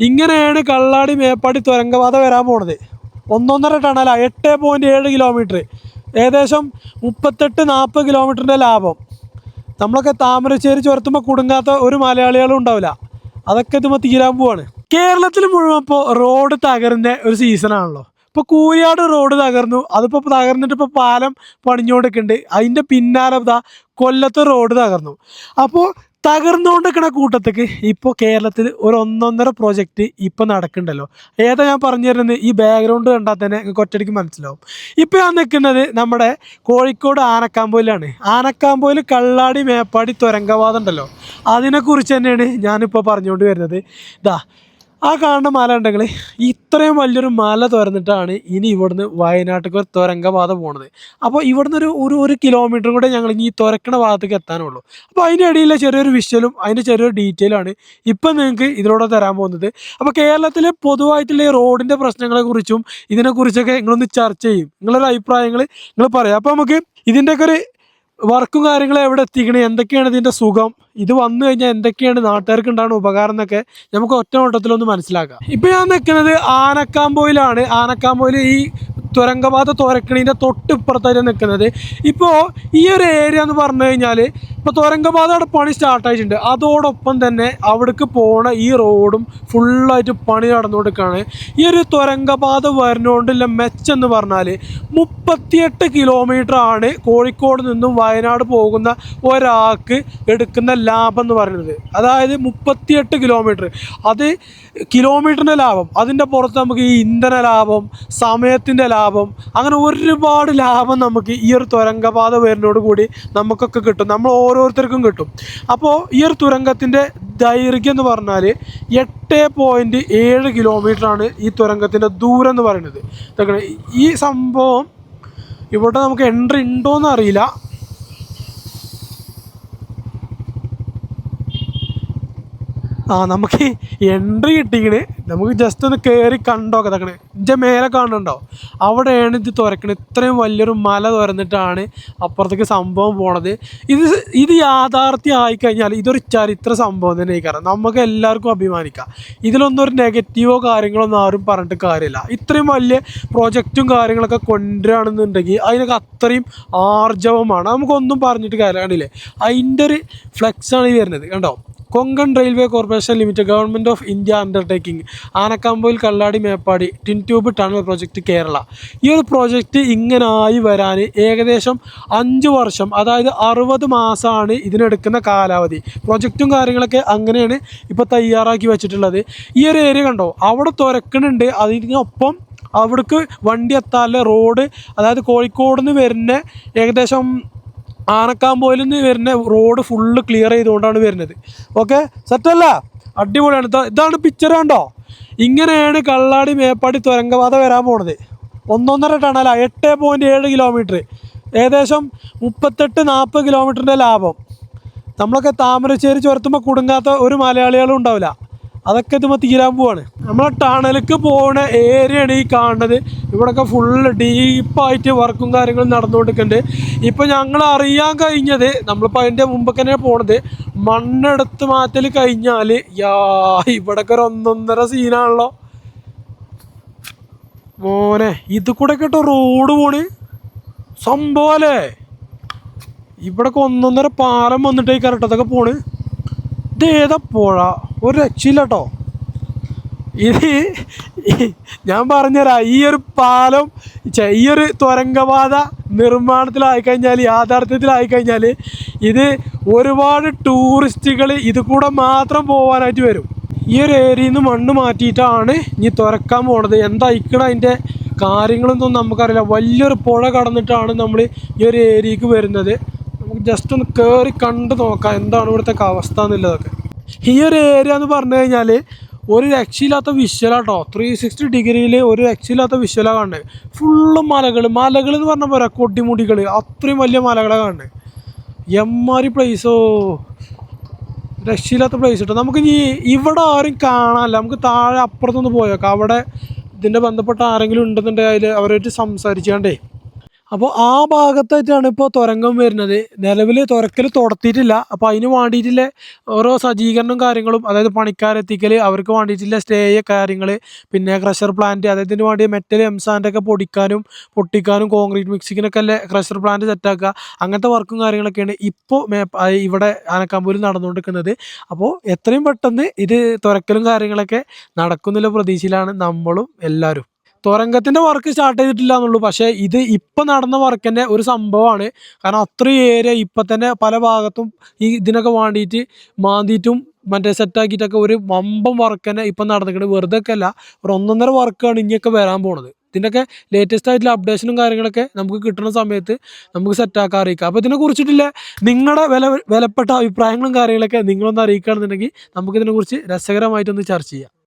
ഇങ്ങനെയാണ് കള്ളാടി മേപ്പാടി തുരങ്കപാത വരാൻ പോണത്. ഒന്നൊന്നര ടണല എട്ട് പോയിന്റ് ഏഴ് കിലോമീറ്റർ ഏകദേശം മുപ്പത്തെട്ട് നാൽപ്പത് കിലോമീറ്ററിന്റെ ലാഭം. നമ്മളൊക്കെ താമരശ്ശേരി ചുരത്തുമ്പോൾ കുടുങ്ങാത്ത ഒരു മലയാളികളും ഉണ്ടാവില്ല. അതൊക്കെ ഇതുമ്പോൾ തീരാൻ പോവാണ്. കേരളത്തിൽ മുഴുവൻ ഇപ്പോൾ റോഡ് തകരുന്ന ഒരു സീസണാണല്ലോ ഇപ്പോൾ കൂരിയാട് റോഡ് തകർന്നു. അതിപ്പോൾ തകർന്നിട്ട് ഇപ്പോൾ പാലം പണിഞ്ഞുകൊടുക്കുന്നുണ്ട് അതിന്റെ പിന്നാലെ കൊല്ലത്ത് റോഡ് തകർന്നു. അപ്പോൾ തകർന്നുകൊണ്ടിരിക്കുന്ന കൂട്ടത്തേക്ക് ഇപ്പോൾ കേരളത്തിൽ ഒരു ഒന്നൊന്നര പ്രോജക്റ്റ് ഇപ്പോൾ നടക്കുന്നുണ്ടല്ലോ. ഏതാ ഞാൻ പറഞ്ഞു തരുന്നത്? ഈ ബാക്ക്ഗ്രൗണ്ട് കണ്ടാൽ തന്നെ ഒറ്റയ്ക്ക് മനസ്സിലാവും. ഇപ്പോൾ ഞാൻ നിൽക്കുന്നത് നമ്മുടെ കോഴിക്കോട് ആനക്കാമ്പോയിലാണ്. ആനക്കാമ്പോയിൽ കള്ളാടി മേപ്പാടി തുരങ്കവാദം ഉണ്ടല്ലോ. അതിനെക്കുറിച്ച് തന്നെയാണ് ഞാനിപ്പോൾ പറഞ്ഞുകൊണ്ട് വരുന്നത്. ഇതാ ആ കാണുന്ന മല ഉണ്ടെങ്കിൽ ഇത്രയും വലിയൊരു മല തുറന്നിട്ടാണ് ഇനി ഇവിടുന്ന് വയനാട്ടിലേക്ക് ഒരു തുരങ്കപാത പോണത്. അപ്പോൾ ഇവിടുന്ന് ഒരു ഒരു ഒരു കിലോമീറ്റർ കൂടെ ഞങ്ങൾ ഇനി ഈ തുരക്കണ ഭാഗത്തേക്ക് എത്താനുള്ളൂ. അപ്പോൾ അതിന്റെ ഇടയിലെ ചെറിയൊരു വിഷ്വലും അതിന്റെ ചെറിയൊരു ഡീറ്റെയിലാണ് ഇപ്പം നിങ്ങൾക്ക് ഇതിലൂടെ തരാൻ പോകുന്നത്. അപ്പോൾ കേരളത്തിലെ പൊതുവായിട്ടുള്ള ഈ റോഡിന്റെ പ്രശ്നങ്ങളെക്കുറിച്ചും ഇതിനെക്കുറിച്ചൊക്കെ നിങ്ങളൊന്ന് ചർച്ച ചെയ്യും. നിങ്ങളൊരു അഭിപ്രായങ്ങൾ നിങ്ങൾ പറയാം. അപ്പോൾ നമുക്ക് ഇതിന്റെയൊക്കെ ഒരു വർക്കും കാര്യങ്ങളും എവിടെ എത്തിക്കണേ? എന്തൊക്കെയാണ് ഇതിന്റെ സുഖം? ഇത് വന്നു കഴിഞ്ഞാൽ എന്തൊക്കെയാണ് നാട്ടുകാർക്ക് ഉണ്ടാകുന്ന ഉപകാരം എന്നൊക്കെ നമുക്ക് ഒറ്റ നോട്ടത്തിലൊന്ന് മനസ്സിലാക്കാം. ഇപ്പം ഞാൻ നിൽക്കുന്നത് ആനക്കാമ്പോയിലാണ്. ആനക്കാമ്പോയിൽ ഈ തുരങ്കപാത തുരക്കണീന്റെ തൊട്ടിപ്പുറത്തായിട്ട് നിൽക്കുന്നത്. ഇപ്പോൾ ഈ ഒരു ഏരിയ എന്ന് പറഞ്ഞു കഴിഞ്ഞാൽ ഇപ്പോൾ തുരങ്കപാതയുടെ പണി സ്റ്റാർട്ട് ആയിട്ടുണ്ട്. അതോടൊപ്പം തന്നെ അവിടേക്ക് പോണ ഈ റോഡും ഫുള്ളായിട്ട് പണി നടന്നുകൊടുക്കുകയാണ് ഈ ഒരു തുരങ്കപാത വരുന്നതുകൊണ്ടുള്ള മെച്ചെന്ന് പറഞ്ഞാൽ മുപ്പത്തിയെട്ട് കിലോമീറ്റർ ആണ് കോഴിക്കോട് നിന്നും വയനാട് പോകുന്ന ഒരാൾക്ക് എടുക്കുന്ന ലാഭം എന്ന് പറയുന്നത്. അതായത് മുപ്പത്തിയെട്ട് കിലോമീറ്റർ അത് കിലോമീറ്ററിന്റെ ലാഭം അതിന്റെ പുറത്ത് നമുക്ക് ഈ ഇന്ധന ലാഭം സമയത്തിന്റെ ലാഭം അങ്ങനെ ഒരുപാട് ലാഭം നമുക്ക് ഈ ഒരു തുരങ്കപാത വരുന്നതോട് കൂടി നമുക്കൊക്കെ കിട്ടും. നമ്മൾ ഓരോരുത്തർക്കും കിട്ടും. അപ്പോൾ ഈ ഒരു തുരങ്കത്തിന്റെ ദൈർഘ്യം എന്ന് പറഞ്ഞാൽ എട്ട് പോയിന്റ് ഏഴ് കിലോമീറ്ററാണ് ഈ തുരങ്കത്തിന്റെ ദൂരം എന്ന് പറയുന്നത്. ഈ സംഭവം ഇവിടെ നമുക്ക് എൻട്രി ഉണ്ടോയെന്ന് അറിയില്ല. ആ നമുക്ക് എൻട്രി കിട്ടിക്കണ്. നമുക്ക് ജസ്റ്റ് ഒന്ന് കയറി കണ്ടോക്കെ. തക്കണേ ഇഞ്ചെ മേലെ കാണുന്നുണ്ടോ? അവിടെയാണ് ഇത് തുരക്കുന്നത് ഇത്രയും വലിയൊരു മല തുറന്നിട്ടാണ് അപ്പുറത്തേക്ക് സംഭവം പോണത്. ഇത് ഇത് യാഥാർത്ഥ്യം ആയിക്കഴിഞ്ഞാൽ ഇതൊരു ചരിത്ര സംഭവം തന്നെ കാരണം നമുക്ക് എല്ലാവർക്കും അഭിമാനിക്കാം. ഇതിലൊന്നും ഒരു നെഗറ്റീവോ കാര്യങ്ങളോ ഒന്നും ആരും പറഞ്ഞിട്ട് കാര്യമില്ല. ഇത്രയും വലിയ പ്രോജക്റ്റും കാര്യങ്ങളൊക്കെ കൊണ്ടുവരാണെന്നുണ്ടെങ്കിൽ അതിനൊക്കെ അത്രയും ആർജവമാണ്. നമുക്കൊന്നും പറഞ്ഞിട്ട് കാര്യമില്ല. കണ്ടില്ലേ? അതിന്റെ ഒരു ഫ്ലെക്സാണ് ഈ വരുന്നത്. കണ്ടോ? Konkan railway corporation limited government of India undertaking Anakkampoyil Kalladi Meppadi twin tube tunnel project Kerala. ഈ ഒരു പ്രോജക്റ്റ് ഇങ്ങനായി വരാൻ ഏകദേശം അഞ്ച് വർഷം അതായത് അറുപത് മാസമാണ് ഇതിനെടുക്കുന്ന കാലാവധി. പ്രൊജക്റ്റും കാര്യങ്ങളൊക്കെ അങ്ങനെയാണ് ഇപ്പോൾ തയ്യാറാക്കി വെച്ചിട്ടുള്ളത്. ഈ ഒരു ഏരിയ കണ്ടോ? അവിടെ തുരക്കണുണ്ട് അതിനൊപ്പം അവിടേക്ക് വണ്ടി എത്താനുള്ള റോഡ് അതായത് കോഴിക്കോട് നിന്ന് വരുന്ന ഏകദേശം ആനക്കാമ്പോയിൽ നിന്ന് വരുന്ന റോഡ് ഫുള്ള് ക്ലിയർ ചെയ്തുകൊണ്ടാണ് വരുന്നത്. ഓക്കെ സെറ്റല്ല അടിപൊളിയാണ്. ഇതാണ് പിക്ചർ കണ്ടോ? ഇങ്ങനെയാണ് കള്ളാടി മേപ്പാടി തുരങ്കപാത വരാൻ പോണത്. ഒന്നൊന്നര ടണല എട്ട് പോയിന്റ് ഏഴ് കിലോമീറ്റർ ഏകദേശം മുപ്പത്തെട്ട് നാൽപ്പത് കിലോമീറ്ററിന്റെ ലാഭം. നമ്മളൊക്കെ താമരശ്ശേരി ചുരത്തുമ്പോൾ കുടുങ്ങാത്ത ഒരു മലയാളികളും ഉണ്ടാവില്ല. അതൊക്കെ ഇതുമ്പോൾ തീരാൻ പോവാണ്. നമ്മളെ ടണലിക്ക് പോണ ഏരിയയാണ് ഈ കാണുന്നത്. ഇവിടെയൊക്കെ ഫുള്ള് ഡീപ്പായിട്ട് വർക്കും കാര്യങ്ങളും നടന്നുകൊണ്ടിരിക്കുന്നുണ്ട് ഇപ്പം ഞങ്ങൾ അറിയാൻ കഴിഞ്ഞത് നമ്മളിപ്പോൾ അതിന്റെ മുമ്പൊക്കെ തന്നെ പോണത് മണ്ണെടുത്ത് മാറ്റൽ കഴിഞ്ഞാൽ യാ ഇവിടെയൊക്കെ ഒരു ഒന്നൊന്നര സീനാണല്ലോ മോനെ ഇത് കൂടെ കേട്ടോ റോഡ് പോണ്. സംഭവല്ലേ ഇവിടൊക്കെ ഒന്നൊന്നര പാലം വന്നിട്ടേ കറക്റ്റ് അതൊക്കെ പോണ്. ഇത് ഏതാ പുഴ? ഒരു രക്ഷയില്ല കേട്ടോ ഇത് ഞാൻ പറഞ്ഞുതരാം ഈ ഒരു പാലം ഈ ഒരു തുരങ്കപാത നിർമ്മാണത്തിലായി കഴിഞ്ഞാൽ യാഥാർത്ഥ്യത്തിലായി കഴിഞ്ഞാൽ ഇത് ഒരുപാട് ടൂറിസ്റ്റുകൾ ഇത് കൂടെ മാത്രം പോകാനായിട്ട് വരും. ഈ ഒരു ഏരിയയിൽ നിന്ന് മണ്ണ് മാറ്റിയിട്ടാണ് ഇനി തുറക്കാൻ പോണത്. എന്താ ഇക്കണ അതിന്റെ കാര്യങ്ങളൊന്നും നമുക്കറിയില്ല. വലിയൊരു പുഴ കടന്നിട്ടാണ് നമ്മൾ ഈ ഒരു ഏരിയക്ക് വരുന്നത്. നമുക്ക് ജസ്റ്റ് ഒന്ന് കയറി കണ്ട് നോക്കാം എന്താണ് ഇവിടുത്തെ അവസ്ഥ എന്നുള്ളതൊക്കെ. ഈ ഒരു ഏരിയ എന്ന് പറഞ്ഞു കഴിഞ്ഞാൽ ഒരു രക്ഷയില്ലാത്ത വിശ്വലാട്ടോ ത്രീ സിക്സ്റ്റി ഡിഗ്രിയിൽ ഒരു രക്ഷയില്ലാത്ത വിശ്വലാണ് കാണുന്നത്. ഫുള്ള് മലകൾ മലകൾ എന്ന് പറഞ്ഞാൽ പോരാ? കൊടിമുടികൾ അത്രയും വലിയ മലകളെ കാണുന്നത്. എമ്മാരി പ്ലേസോ രക്ഷയില്ലാത്ത പ്ലേസ് കേട്ടോ നമുക്ക് ഇനി ഇവിടെ ആരും കാണാനല്ല. നമുക്ക് താഴെ അപ്പുറത്തൊന്ന് പോയേക്കാം. അവിടെ ഇതിന്റെ ബന്ധപ്പെട്ട ആരെങ്കിലും ഉണ്ടെന്നുണ്ടെങ്കിൽ അതിൽ അവരായിട്ട് സംസാരിച്ചാണ്ടേ അപ്പോൾ ആ ഭാഗത്തായിട്ടാണ് ഇപ്പോൾ തുരങ്കം വരുന്നത്. നിലവിൽ തുരക്കൽ തുടത്തിയിട്ടില്ല അപ്പോൾ അതിന് വേണ്ടിയിട്ടുള്ള ഓരോ സജ്ജീകരണം കാര്യങ്ങളും അതായത് പണിക്കാരെത്തിക്കൽ അവർക്ക് വേണ്ടിയിട്ടുള്ള സ്റ്റേ കാര്യങ്ങൾ പിന്നെ ക്രഷർ പ്ലാന്റ് അതായത് ഇതിന് വേണ്ടി മെറ്റൽ എംസാന്റെ ഒക്കെ പൊടിക്കാനും പൊട്ടിക്കാനും കോൺക്രീറ്റ് മിക്സിങ്ങിനൊക്കെ അല്ലേ ക്രഷർ പ്ലാന്റ് സെറ്റാക്കുക അങ്ങനത്തെ വർക്കും കാര്യങ്ങളൊക്കെയാണ് ഇപ്പോൾ ഇവിടെ ആനക്കാമ്പൂരിൽ നടന്നുകൊണ്ടിരിക്കുന്നത്. അപ്പോൾ എത്രയും പെട്ടെന്ന് ഇത് തുരക്കലും കാര്യങ്ങളൊക്കെ നടക്കുന്നുള്ള പ്രതീക്ഷയിലാണ് നമ്മളും എല്ലാവരും. തുരങ്കത്തിന്റെ വർക്ക് സ്റ്റാർട്ട് ചെയ്തിട്ടില്ല എന്നുള്ളൂ പക്ഷേ ഇത് ഇപ്പം നടന്ന വർക്കിന്റെ ഒരു സംഭവമാണ്. കാരണം അത്രയും ഏരിയ ഇപ്പം തന്നെ പല ഭാഗത്തും ഈ ഇതിനൊക്കെ വേണ്ടിയിട്ട് മാന്തിയിട്ടും മറ്റേ സെറ്റാക്കിയിട്ടൊക്കെ ഒരു വമ്പം വർക്ക് തന്നെ ഇപ്പം നടന്നിട്ടുണ്ട് വെറുതെ ഒക്കെ അല്ല ഒരു ഒന്നൊന്നര വർക്കാണ് ഇനിയൊക്കെ വരാൻ പോണത്. ഇതിന്റെയൊക്കെ ലേറ്റസ്റ്റ് ആയിട്ടുള്ള അപ്ഡേഷനും കാര്യങ്ങളൊക്കെ നമുക്ക് കിട്ടുന്ന സമയത്ത് നമുക്ക് സെറ്റാക്കാൻ അറിയിക്കാം. അപ്പോൾ ഇതിനെ കുറിച്ചിട്ടില്ല? നിങ്ങളുടെ വില വിലപ്പെട്ട അഭിപ്രായങ്ങളും കാര്യങ്ങളൊക്കെ നിങ്ങളൊന്ന് അറിയിക്കുകയാണെന്നുണ്ടെങ്കിൽ നമുക്കിതിനെക്കുറിച്ച് രസകരമായിട്ടൊന്ന് ചർച്ച ചെയ്യാം.